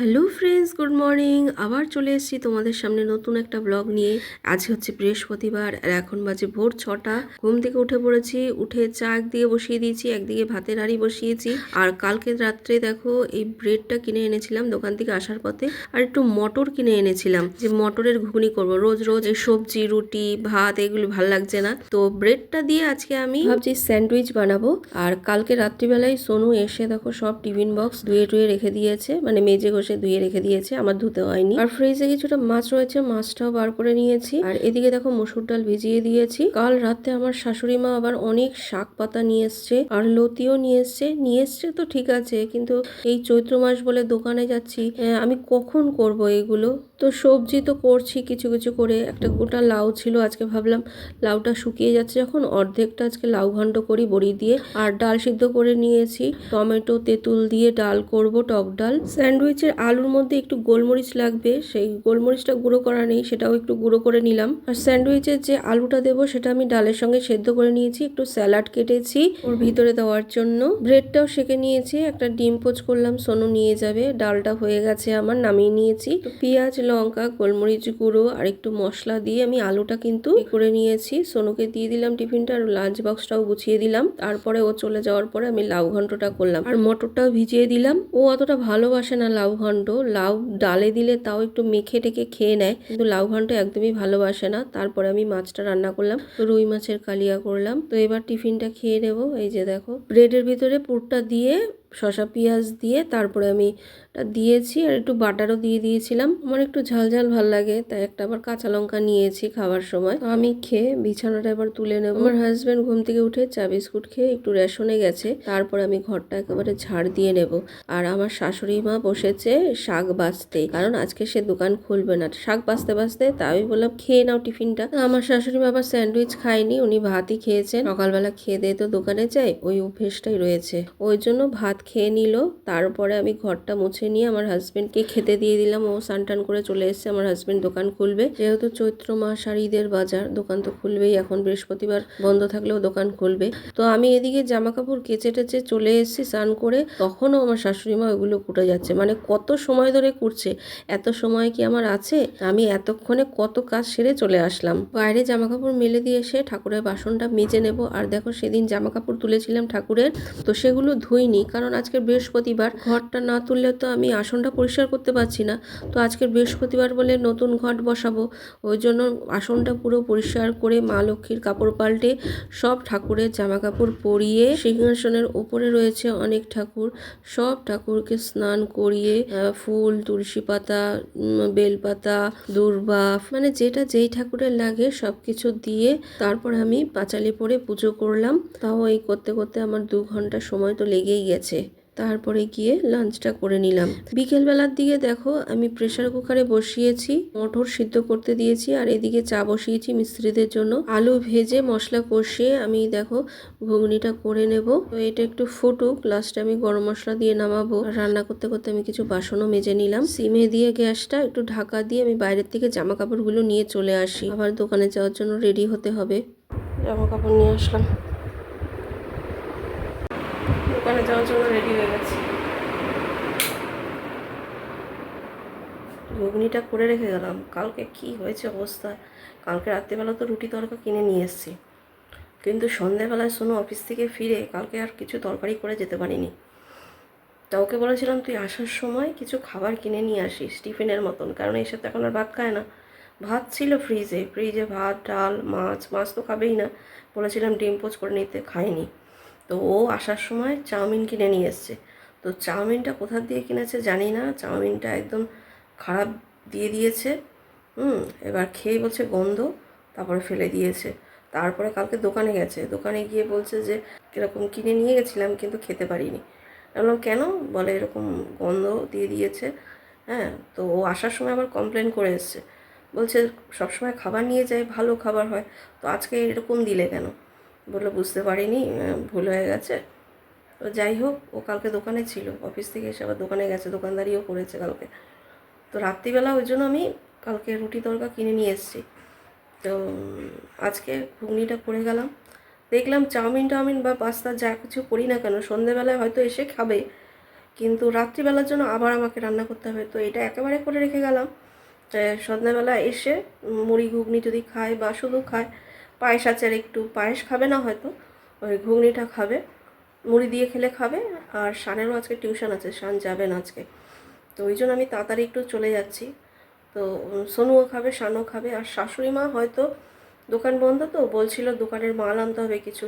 Hello friends good morning আবার চলে এসেছি তোমাদের সামনে নতুন একটা ব্লগ নিয়ে। আজ হচ্ছে বৃহস্পতিবার আর এখন বাজে ভোর ছটা। ঘুম থেকে উঠে পড়েছি, উঠে চা একদিকে বসিয়ে দিয়েছি, একদিকে ভাতের হাঁড়ি বসিয়েছি। আর কালকে রাত্রে দেখো, এই ব্রেডটা কিনে এনেছিলাম দোকান থেকে আসার পথে। আর একটু মটর কিনে এনেছিলাম, যে মটরের ঘুগনি করব। রোজ রোজ এই সবজি, রুটি, ভাত এগুলো ভালো লাগছে না। তো ব্রেডটা দিয়ে আজকে আমি ভাবছি স্যান্ডউইচ বানাবো। আর কালকে রাত্রিবেলায় সোনু এসে দেখো সব টিফিন বক্স ধুয়ে টুয়ে রেখে দিয়েছে। মানে মেজে ঘষে ধুয়ে রেখে দিয়েছে, আমার ধুতে হয়নি। আর ফ্রিজে কিছুটা মাছ রয়েছে, মাছটাও বার করে নিয়েছি। আর এদিকে দেখো মসুর ডাল ভিজিয়ে দিয়েছি। কাল রাতে আমার শাশুড়ি মা আবার অনেক শাক পাতা নিয়ে এসছে আর লতিও নিয়ে এসছে। নিয়ে এসছে তো ঠিক আছে, কিন্তু এই চৈত্র মাস বলে দোকানে যাচ্ছি আমি কখন করব এগুলো? তো সবজি তো করছি কিছু কিছু করে। একটা গোটা লাউ ছিল, আজকে ভাবলাম লাউটা শুকিয়ে যাচ্ছে যখন, অর্ধেকটা আজকে লাউ ঘন্ট করি বড়ি দিয়ে আর ডাল সিদ্ধ করে নিয়েছি। টমেটো, তেঁতুল দিয়ে ডাল করব, টক ডাল। স্যান্ডউইচের আলুর মধ্যে একটু গোলমরিচ লাগবে, সেই গোলমরিচটা গুঁড়ো করা নেই, সেটাও একটু গুঁড়ো করে নিলাম। আর স্যান্ডউইচের যে আলুটা দেবো, সেটা আমি ডালের সঙ্গে সেদ্ধ করে নিয়েছি, একটু স্যালাড কেটেছি ওর ভিতরে দেওয়ার জন্য। ব্রেডটাও সেকে নিয়েছি, একটা ডিম পোচ করলাম, সোনু নিয়ে যাবে, ডালটা হয়ে গেছে আমার, নামিয়ে নিয়েছি। পেঁয়াজ, লঙ্কা, গোলমরিচ গুঁড়ো আর একটু মশলা দিয়ে আমি আলুটা কিন্তু করে নিয়েছি। সোনুকে দিয়ে দিলাম টিফিনটা আর লাঞ্চ বক্সটাও গুছিয়ে দিলাম। তারপরে ও চলে যাওয়ার পরে আমি লাউ ঘন্টটা করলাম। আর মটরটাও ভিজিয়ে দিলাম। ও অতটা ভালোবাসে না লাউ ঘন্ট, লাউ ডালে দিলে তাও একটু মেখে টেকে খেয়ে নেয়। কিন্তু লাউ ঘন্ট একদমই ভালোবাসে না। তারপরে আমি মাছটা রান্না করলাম, রুই মাছের কালিয়া করলাম। তো এবার টিফিনটা খেয়ে নেব। এই যে দেখো, ব্রেডের ভিতরে পুরটা দিয়ে শশা পেঁয়াজ দিয়ে, তারপরে আমি দিয়েছি আর একটু বাটারও দিয়ে দিয়েছিলাম। আমার একটু ঝাল ঝাল ভালো লাগে, তাই একটা আবার কাঁচা লঙ্কা নিয়েছি খাওয়ার সময়। আমি খেয়ে বিছানাটা এবার তুলে নেব। আমার হাজব্যান্ড ঘুম থেকে উঠে চা বিস্কুট খেয়ে একটু রেশনে গেছে। তারপর আমি ঘরটা একেবারে ঝাড় দিয়ে নেব। আর আমার শাশুড়ি মা বসেছে শাক বাছতে। কারণ আজকে সে দোকান খুলবে না। শাক বাঁচতে বাছতে তা আমি বললাম, খেয়ে নাও টিফিনটা। আমার শাশুড়ি মা আবার স্যান্ডউইচ খায়নি, উনি ভাতই খেয়েছেন। সকালবেলা খেয়ে দিয়ে তো দোকানে যায় ওই অভ্যেসটাই রয়েছে। ওই জন্য ভাত খেয়ে নিল। তারপরে আমি ঘরটা মুছে নিয়ে আমার হাজবেন্ডকে খেতে দিয়ে দিলাম। ও সানটান করে চলে এসেছে, আমার হাজবেন্ড দোকান খুলবে। যেহেতু চৈত্র মাস আর ঈদের বাজার, দোকান তো খুলবেই। এখন বৃহস্পতিবার বন্ধ থাকলেও দোকান খুলবে। তো আমি এদিকে জামা কাপড় কেচে টেচে চলে এসেছি স্নান করে। তখনও আমার শাশুড়ি মা ওইগুলো কুটে যাচ্ছে। মানে কত সময় ধরে কুটছে, এত সময় কি আমার আছে? আমি এতক্ষণে কত কাজ সেরে চলে আসলাম। বাইরে জামা কাপড় মেলে দিয়ে এসে ঠাকুরের বাসনটা মেজে নেব। আর দেখো সেদিন জামা কাপড় তুলেছিলাম ঠাকুরের, তো সেগুলো ধুইনি। কারণ আজকে বৃহস্পতিবার, ঘরটা না তুললে তো আমি আসনটা পরিষ্কার করতে পারছি না। তো আজকে বৃহস্পতিবার বলে নতুন ঘট বসাবো। ওই জন্য আসনটা পুরো পরিষ্কার করে মা লক্ষ্মীর কাপড় পাল্টে সব ঠাকুরের জামা কাপড় পরিয়ে সিংহাসনের ওপরে রয়েছে অনেক ঠাকুর। সব ঠাকুরকে স্নান করিয়ে ফুল, তুলসী পাতা বেলপাতা দুর্বা মানে যেটা যেই ঠাকুরের লাগে সব কিছু দিয়ে তারপর আমি পাঁচালি পরে পুজো করলাম। তাও এই করতে করতে আমার দু ঘণ্টা সময় তো লেগেই গেছে। তারপরে গিয়ে লাঞ্চটা করে নিলাম। বিকেলবেলার দিকে দেখো, আমি প্রেসার কুকারে বসিয়েছি, মটর সিদ্ধ করতে দিয়েছি, আর এদিকে চা বসিয়েছি মিস্ত্রিদের জন্য। আলু ভেজে মশলা কষিয়ে আমি দেখো ঘুগনিটা করে নেব। তো এটা একটু ফুটুক লাস্টে আমি গরম মশলা দিয়ে নামাবো। রান্না করতে করতে আমি কিছু বাসনও মেজে নিলাম। সিমে দিয়ে গ্যাসটা একটু ঢাকা দিয়ে আমি বাইরের থেকে জামা কাপড়গুলো নিয়ে চলে আসি। আবার দোকানে যাওয়ার জন্য রেডি হতে হবে। জামা কাপড় নিয়ে আসলাম। দোকানে যাওয়ার জন্য রেডি হয়ে গেছি। ঘুগনিটা করে রেখে গেলাম। কালকে কি হয়েছে অবস্থা? কালকে রাত্রিবেলা তো রুটি তরকা কিনে নিয়ে এসেছি। কিন্তু সন্ধেবেলায় শোনো অফিস থেকে ফিরে কালকে আর কিছু তরকারি করে যেতে পারিনি। তা ওকে বলেছিলাম, তুই আসার সময় কিছু খাবার কিনে নিয়ে আসিস টিফিনের মতন, কারণ এসে তো এখন আর ভাত খায় না। ভাত ছিল ফ্রিজে ফ্রিজে ভাত, ডাল, মাছ মাছ তো খাবেই না। বলেছিলাম, ডিম পোচ করে নিতে। খায়নি তো ও আসার সময় চাউমিন কিনে নিয়ে এসছে। তো চাউমিনটা কোথা দিয়ে কিনেছে জানি না, চাউমিনটা একদম খারাপ দিয়ে দিয়েছে, হুম, এবার খেয়ে বলছে গন্ধ, তারপরে ফেলে দিয়েছে। তারপরে কালকে দোকানে গেছে, দোকানে গিয়ে বলছে যে এরকম কিনে নিয়ে গেছিলাম কিন্তু খেতে পারিনি। বললাম, কেন? বলে, এরকম গন্ধ দিয়ে দিয়েছে। হ্যাঁ তো ও আসার সময় আবার কমপ্লেন করে এসছে। বলছে, সবসময় খাবার নিয়ে যায় ভালো খাবার হয়। তো আজকে এরকম দিলে কেন? বলল, বুঝতে পারিনি ভুল হয়ে গেছে। তো যাই হোক, ও কালকে দোকানে ছিল, অফিস থেকে এসে আবার দোকানে গেছে, দোকানদারিও করেছে কালকে। তো রাত্রিবেলা ওই জন্য আমি কালকে রুটি তরকা কিনে নিয়ে এসেছি। তো আজকে ঘুগনিটা করে গেলাম। দেখলাম চাউমিন টাউমিন বা পাস্তা যা কিছু করি না কেন, সন্ধেবেলায় হয়তো এসে খাবে, কিন্তু রাত্রিবেলার জন্য আবার আমাকে রান্না করতে হবে। তো এটা একেবারে করে রেখে গেলাম। সন্ধ্যাবেলা এসে মুড়ি, ঘুগনি যদি খায় বা শুধু খায় পায়েস আছে আর একটু পায়েস খাবে না হয়তো, ওই ঘুগনিটা খাবে, মুড়ি দিয়ে খেলে খাবে, আর শানেরও আজকে টিউশন আছে, শান যাবে না আজকে। তো ওই জন্য আমি তাড়াতাড়ি একটু চলে যাচ্ছি। তো সোনুও খাবে, শানও খাবে, আর শাশুড়ি মা হয়তো দোকান বন্ধ তো, বলছিল দোকানের মাল আনতে হবে কিছু।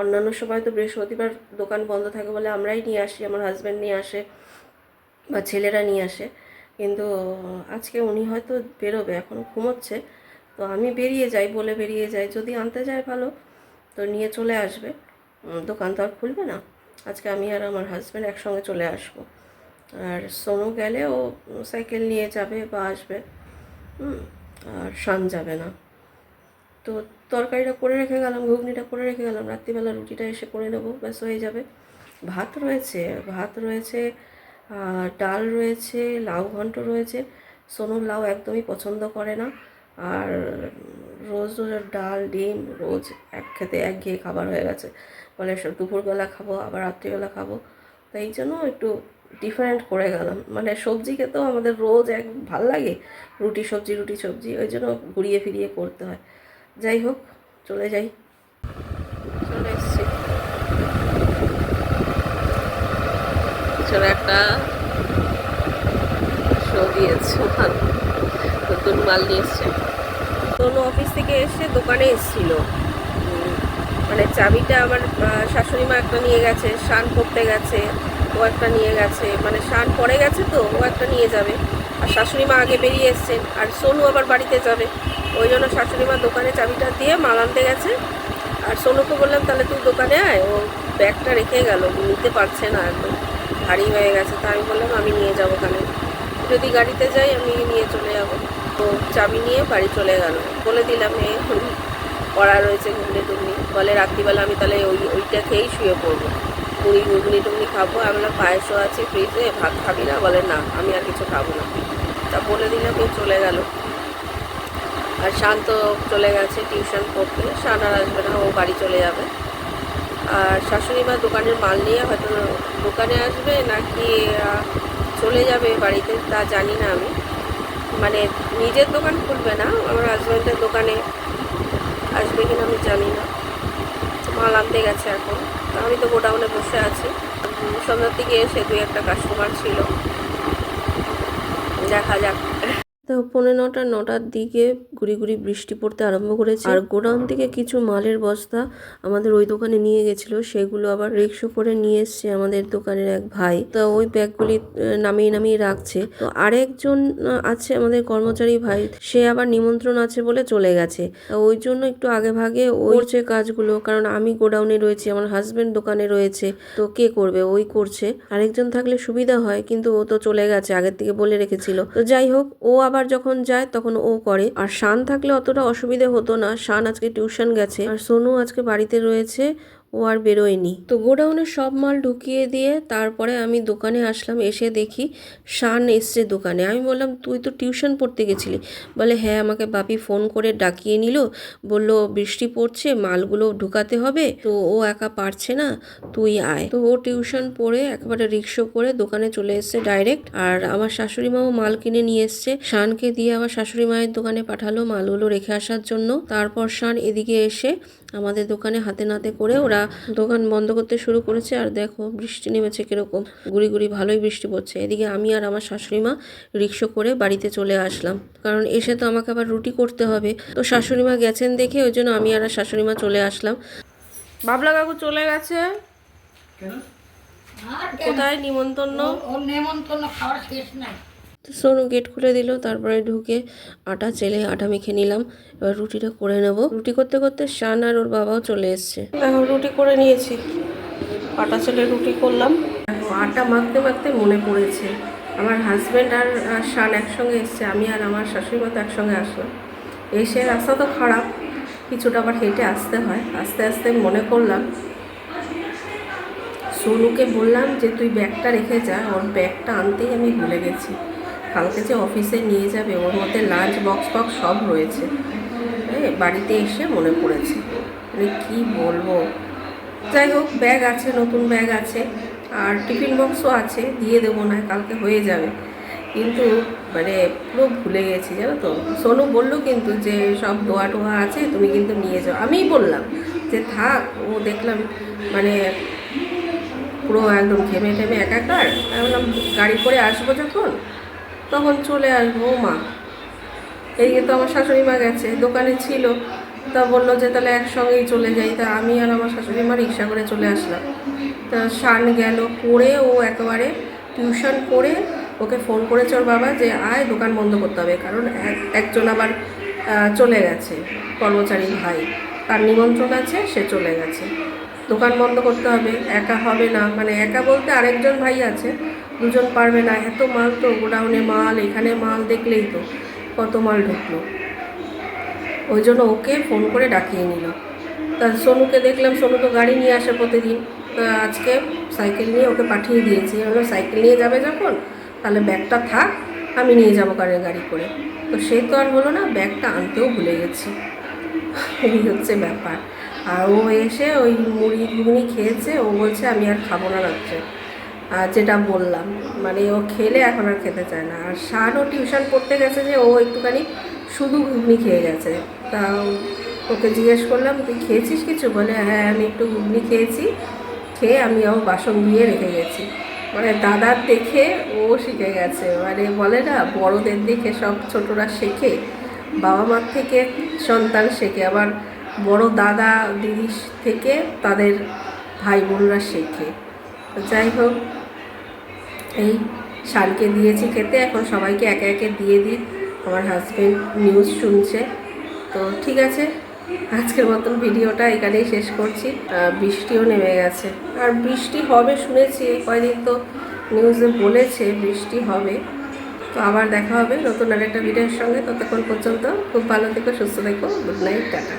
অন্যান্য সময় তো বৃহস্পতিবার দোকান বন্ধ থাকে বলে আমরাই নিয়ে আসি, আমার হাজব্যান্ড নিয়ে আসে বা ছেলেরা নিয়ে আসে। কিন্তু আজকে উনি হয়তো বেরোবে, এখন ঘুমোচ্ছে। তো আমি বেরিয়ে যাই, বলে বেরিয়ে যাই। যদি আনতে যায় ভালো, তো নিয়ে চলে আসবে। দোকান তো আর খুলবে না। আজকে আমি আর আমার হাজব্যান্ড একসঙ্গে চলে আসব। আর সোনু গেলে ও সাইকেল নিয়ে যাবে বা আসবে। আর শান যাবে না। তো তরকারিটা করে রেখে গেলাম, ঘুগনিটা করে রেখে গেলাম। রাত্রিবেলা রুটিটা এসে করে নেব, ব্যাস হয়ে যাবে। ভাত রয়েছে ভাত রয়েছে ডাল রয়েছে, লাউ ঘন্ট রয়েছে। সোনুর লাউ একদমই পছন্দ করে না। আর রোজ রোজ ওর ডাল, ডিম রোজ এক খেতে এক ঘিয়ে খাবার হয়ে গেছে। বলে সব দুপুরবেলা খাব, আবার রাত্রিবেলা খাব। তো এই জন্য একটু ডিফারেন্ট করে গেলাম। মানে সবজি খেতেও আমাদের রোজ এক ভালো লাগে রুটি সবজি রুটি সবজি, ওই জন্য ঘুরিয়ে ফিরিয়ে করতে হয়। যাই হোক, চলে যাই। চলে এসছি। পিছনে একটা শো দিয়েছে। নতুন মাল নিয়ে এসছে। কোনো অফিস থেকে এসে দোকানে এসেছিল। মানে চাবিটা আমার শাশুড়ি মা একটা নিয়ে গেছে শান করতে গেছে, ও একটা নিয়ে গেছে মানে শান পড়ে গেছে তো, ও একটা নিয়ে যাবে। আর শাশুড়ি মা আগে বেরিয়ে এসছেন, আর সোনু আবার বাড়িতে যাবে। ওই জন্য শাশুড়ি মা দোকানে চাবিটা দিয়ে মাল আনতে গেছে। আর সোনুকে বললাম, তাহলে তুই দোকানে আয়, ও ব্যাগটা রেখে গেল, নিতে পারছে না একদম, ভারী হয়ে গেছে। তা আমি বললাম, আমি নিয়ে যাব ওখানে যদি গাড়িতে যাই, আমি নিয়ে চলে যাব। তো চাবি নিয়ে বাড়ি চলে গেল। বলে দিলাম, এ পড়া রয়েছে ঘুগনি টুগনি বলে, রাত্রিবেলা আমি তাহলে ওই, ওইটা খেয়েই শুয়ে পড়ব। মুড়ি, ঘুগনি টুগনি খাব। আমি বললাম, পায়েসও আছে ফ্রিজে ভাত খাবি না? বলে, না, আমি আর কিছু খাব না। তা বলে দিলাম এ চলে গেল। আর শান্ত চলে গেছে টিউশন পড়তে। শান আর আসবে না, ও বাড়ি চলে যাবে। আর শাশুড়ি মা দোকানের মাল নিয়ে হয়তো দোকানে আসবে নাকি চলে যাবে বাড়িতে, তা জানি না আমি। মানে নিজের দোকান খুলবে না, আমার হাজব্যান্ডের দোকানে আসবে কিনা আমি জানি না। মাল আনতে গেছে এখন আমি তো গোডাউনে বসে আছি। সন্ধ্যার দিকে এসে দুই একটা কাস্টমার ছিল। দেখা যাক। তো পনেরোটা নটা, নটার দিকে গুড়ি গুড়ি বৃষ্টি পড়তে আরম্ভ করেছে। আর গোডাউন থেকে কিছু মালের বস্তা আমাদের ওই দোকানে নিয়ে গেছিল। সেগুলো আবার রিক্সো করে নিয়ে এসছে আমাদের দোকানের এক ভাই। তো ওই ব্যাগগুলি নামিয়ে নামিয়ে রাখছে। তো আরেকজন আছে আমাদের কর্মচারী ভাই। সে আবার নিমন্ত্রণ আছে বলে চলে গেছে। ওই জন্য একটু আগে ভাগে ওই করছে কাজগুলো। কারণ আমি গোডাউনে রয়েছি আমার হাজবেন্ড দোকানে রয়েছে। তো কে করবে? ওই করছে। আরেকজন থাকলে সুবিধা হয় কিন্তু ও তো চলে গেছে আগের থেকে বলে রেখেছিল। তো যাই হোক ও আবার যখন যায় তখন ও করে। আর শান থাকলে অতটা অসুবিধে হতো না। শান আজকে টিউশন গেছে আর সোনু আজকে বাড়িতে রয়েছে। ও আর বেরোয়নি। তো গোডাউনে সব মাল ঢুকিয়ে দিয়ে তারপরে আমি দোকানে আসলাম, এসে দেখি শান এসছে দোকানে। আমি বললাম, তুই তো টিউশন পড়তে গেছিলি? বলে হ্যাঁ আমাকে বাপি ফোন করে ডাকিয়ে নিল। বলল, বৃষ্টি পড়ছে, মালগুলো ঢুকাতে হবে। তো ও একা পারছে না, তুই আয়। তো ও টিউশন পড়ে একেবারে রিক্সো করে দোকানে চলে এসছে ডাইরেক্ট। আর আমার শাশুড়ি মাও মাল কিনে নিয়ে এসছে। শানকে দিয়ে আবার শাশুড়ি মায়ের দোকানে পাঠালো মালগুলো রেখে আসার জন্য। তারপর শান এদিকে এসে আমাদের দোকানে হাতে নাতে করে ওরা দোকান বন্ধ করতে শুরু করেছে। আর দেখো বৃষ্টি নেমেছে কীরকম। গুড়ি গুড়ি ভালোই বৃষ্টি পড়ছে। এদিকে আমি আর আমার শাশুড়ি মা রিক্সো করে বাড়িতে চলে আসলাম। কারণ এসে তো আমাকে আবার রুটি করতে হবে। তো শাশুড়ি মা গেছেন দেখে ওই জন্য আমি আর শাশুড়ি মা চলে আসলাম। বাবলা কাকু চলে গেছে? কোথায়? নিমন্ত্রণ? নেমন্তন্ন খাওয়ার শেষ নাই। তো সোনু গেট খুলে দিল তারপরে ঢুকে আটা চেলে আটা মেখে নিলাম। এবার রুটিটা করে নেব। রুটি করতে করতে শান আর ওর বাবাও চলে এসছে। এখন রুটি করে নিয়েছি। আটা চেলে রুটি করলাম। আটা মাখতে মাখতে মনে পড়েছে। আমার হাজব্যান্ড আর আর শান একসঙ্গে এসছে আমি আর আমার শাশুড়ি মতো একসঙ্গে আসলাম। এসে রাস্তা তো খারাপ কিছুটা আবার হেঁটে আসতে হয়। আস্তে আস্তে মনে করলাম সোনুকে বললাম যে তুই ব্যাগটা রেখে যা ওর ব্যাগটা আনতেই আমি ভুলে গেছি। কালকে যে অফিসে নিয়ে যাবে, ওর মধ্যে লাঞ্চ বক্স বক্স সব রয়েছে। এই বাড়িতে এসে মনে পড়েছে। মানে কী বলব? যাই হোক ব্যাগ আছে, নতুন ব্যাগ আছে। আর টিফিন বক্সও আছে, দিয়ে দেবো না কালকে হয়ে যাবে। কিন্তু মানে পুরো ভুলে গেছি, জানো তো? সোনু বলল কিন্তু যে, সব দোয়া টোয়া আছে, তুমি কিন্তু নিয়ে যাও। আমিই বললাম যে, থাক, ও দেখলাম মানে পুরো একদম ঘেমে টেমে একাকার। আমি বললাম, গাড়ি করে আসব যখন? তখন চলে আসব মা। এদিকে তো আমার শাশুড়ি মা গেছে, দোকানে ছিল, তা বলল যে তাহলে একসঙ্গেই চলে যাই। তা আমি আর আমার শাশুড়ি মা রিক্সা করে চলে আসলাম। তা শান গেল করে ও একেবারে টিউশন করে, ওকে ফোন করেছে ওর বাবা যে আয়, দোকান বন্ধ করতে হবে। কারণ এক- একজন আবার চলে গেছে, কর্মচারী ভাই। তার নিমন্ত্রণ আছে, সে চলে গেছে। দোকান বন্ধ করতে হবে, একা হবে না। মানে একা বলতে আরেকজন ভাই আছে দুজন পারবে না, এত মাল তো, গোডাউনে মাল, এখানে মাল দেখলেই তো কত মাল ঢুকলো। ওই জন্য ওকে ফোন করে ডাকিয়ে নিল। তা সোনুকে দেখলাম, সোনু তো গাড়ি নিয়ে আসে প্রতিদিন। তা আজকে সাইকেল নিয়ে ওকে পাঠিয়ে দিয়েছি। আমরা সাইকেল নিয়ে যাবে যখন? তাহলে ব্যাগটা থাক, আমি নিয়ে যাব কারের গাড়ি করে। তো সে তো আর হলো না, ব্যাগটা আনতেও ভুলে গেছি। এই হচ্ছে ব্যাপার। আর ও এসে ওই মুড়ি ঘুগনি খেয়েছে, ও বলছে, আমি আর খাব না রাত্রে। যেটা বললাম মানে ও খেলে এখন আর খেতে চায় না। আর শানও টিউশন পড়তে গেছে যে, ও একটুখানি শুধু ঘুগনি খেয়ে গেছে। তা ওকে জিজ্ঞেস করলাম, তুই খেয়েছিস কিছু? বলে হ্যাঁ আমি একটু ঘুগনি খেয়েছি। খেয়ে আমি ও বাসন ধুয়ে রেখে গেছি। মানে দাদার দেখে ও শিখে গেছে। মানে বলে না, বড়দের দেখে সব ছোটরা শেখে, বাবা মার থেকে সন্তান শেখে। আবার বড় দাদা দিদি থেকে তাদের ভাই বোনরা শেখে। তো যাই হোক, এই শানকে দিয়েছি খেতে। এখন সবাইকে একে একে দিয়ে দিই। আমার হাজব্যান্ড নিউজ শুনছে। তো ঠিক আছে, আজকের মতন ভিডিওটা এখানেই শেষ করছি। বৃষ্টিও নেমে গেছে। আর বৃষ্টি হবে শুনেছি, কয়দিন তো নিউজে বলেছে বৃষ্টি হবে। তো আবার দেখা হবে নতুন আরেকটা ভিডিওর সঙ্গে। ততক্ষণ পর্যন্ত খুব ভালো থেকো, সুস্থ থেকো। Good night tata.